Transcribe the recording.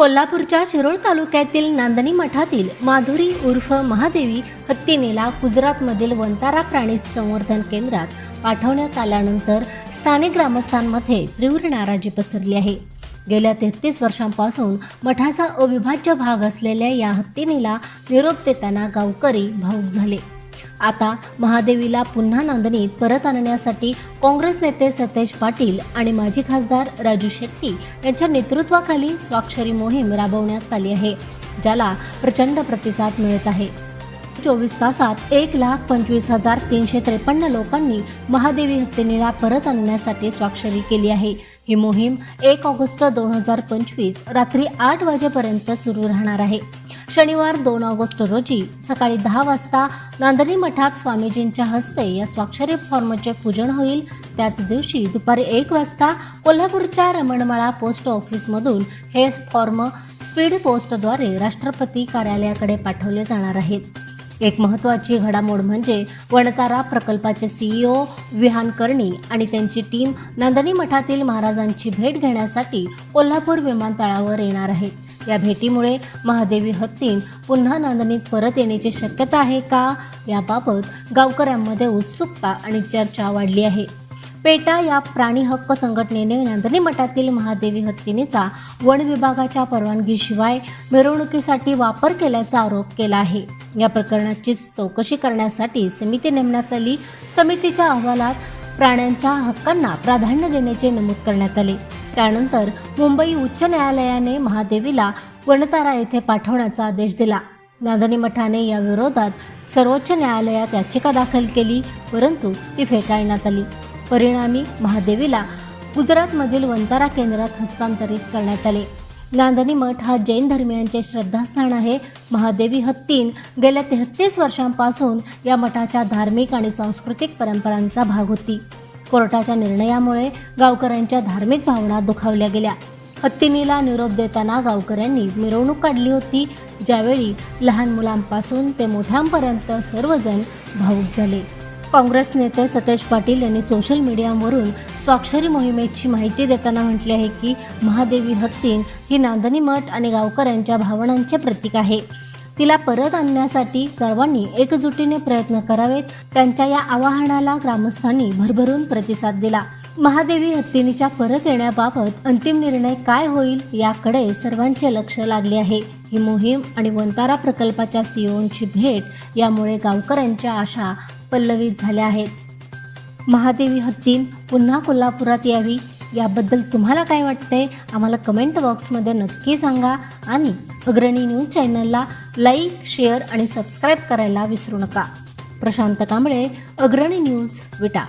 कोल्हापूरच्या शिरोळ तालुक्यातील नांदणी मठातील माधुरी उर्फ महादेवी हत्तीनेला गुजरातमधील वंतारा प्राणी संवर्धन केंद्रात पाठवण्यात आल्यानंतर स्थानिक ग्रामस्थांमध्ये तीव्र नाराजी पसरली आहे. गेल्या तेहतीस वर्षांपासून मठाचा अविभाज्य भाग असलेल्या या हत्तीनेला निरोप देताना गावकरी भाऊक झाले. आता महादेवीला पुन्हा नांदणीत परत आणण्यासाठी काँग्रेस नेते सतेज पाटील आणि माजी खासदार राजू शेट्टी यांच्या नेतृत्वाखाली स्वाक्षरी मोहीम राबवण्यात आली आहे ज्याला प्रचंड प्रतिसाद मिळत आहे. चोवीस तासात एक लाख पंचवीस हजार तीनशे त्रेपन्न लोकांनी महादेवी हत्तीनेला परत आणण्यासाठी स्वाक्षरी केली आहे. ही मोहीम एक ऑगस्ट दोन हजार पंचवीस रात्री आठ वाजेपर्यंत सुरू राहणार आहे. शनिवार दोन ऑगस्ट रोजी सकाळी दहा वाजता नांदणी मठात स्वामीजींच्या हस्ते या स्वाक्षरी फॉर्मचे पूजन होईल. त्याच दिवशी दुपारी एक वाजता कोल्हापूरच्या रमणमाळा पोस्ट ऑफिसमधून हे फॉर्म स्पीड पोस्टद्वारे राष्ट्रपती कार्यालयाकडे पाठवले जाणार आहेत. एक महत्त्वाची घडामोड म्हणजे वणतारा प्रकल्पाचे सीईओ विहान कर्णी आणि त्यांची टीम नांदणी मठातील महाराजांची भेट घेण्यासाठी कोल्हापूर विमानतळावर येणार आहेत या भेटीमुळे महादेवी हत्तीन पुन्हा नांदणीत परत येण्याची शक्यता आहे का? याबाबत गावकऱ्यांमध्ये उत्सुकता आणि चर्चा वाढली आहे. पेटा या प्राणी हक्क संघटनेने नांदणी मठातील महादेवी हत्तीनेचा वन विभागाच्या परवानगीशिवाय मिरवणुकीसाठी वापर केल्याचा आरोप केला आहे. या प्रकरणाची चौकशी करण्यासाठी समिती नेमण्यात आली. समितीच्या अहवालात प्राण्यांच्या हक्कांना प्राधान्य देण्याचे नमूद करण्यात आले. त्यानंतर मुंबई उच्च न्यायालयाने महादेवीला वणतारा येथे पाठवण्याचा आदेश दिला. नांदणी मठाने या विरोधात सर्वोच्च न्यायालयात याचिका दाखल केली परंतु ती फेटाळण्यात आली. परिणामी महादेवीला गुजरातमधील वंतारा केंद्रात हस्तांतरित करण्यात आले. नांदणी मठ हा जैन धर्मियांचे श्रद्धास्थान आहे. महादेवी हत्तीन गेल्या तेहत्तीस वर्षांपासून या मठाच्या धार्मिक आणि सांस्कृतिक परंपरांचा भाग होती. कोर्टाच्या निर्णयामुळे गावकऱ्यांच्या धार्मिक भावना दुखावल्या गेल्या. हत्तीनीला निरोप देताना गावकऱ्यांनी मिरवणूक काढली होती. ज्यावेळी लहान मुलांपासून ते मोठ्यांपर्यंत सर्वजण भावूक झाले. काँग्रेस नेते सतेज पाटील यांनी सोशल मीडियावरून स्वाक्षरी मोहिमेची माहिती देताना म्हटले आहे की महादेवी हत्तीन ही नांदणी मठ आणि गावकऱ्यांच्या भावनांचे प्रतीक आहे. तिला परत आणण्यासाठी सर्वांनी एकजुटीने प्रयत्न करावेत. त्यांच्या या आवाहनाला ग्रामस्थांनी भरभरून प्रतिसाद दिला. महादेवी हत्तीनीच्या परत येण्याबाबत अंतिम निर्णय काय होईल याकडे सर्वांचे लक्ष लागले आहे. ही मोहीम आणि वंतारा प्रकल्पाच्या सीओंची भेट यामुळे गावकऱ्यांच्या आशा पल्लवित झाल्या आहेत. महादेवी हत्तीन पुन्हा कोल्हापुरात यावी याबद्दल तुम्हाला काय वाटतंय? आम्हाला कमेंट बॉक्समध्ये नक्की सांगा आणि अग्रणी न्यूज चॅनलला लाईक शेअर आणि सबस्क्राईब करायला विसरू नका. प्रशांत कांबळे अग्रणी न्यूज विटा.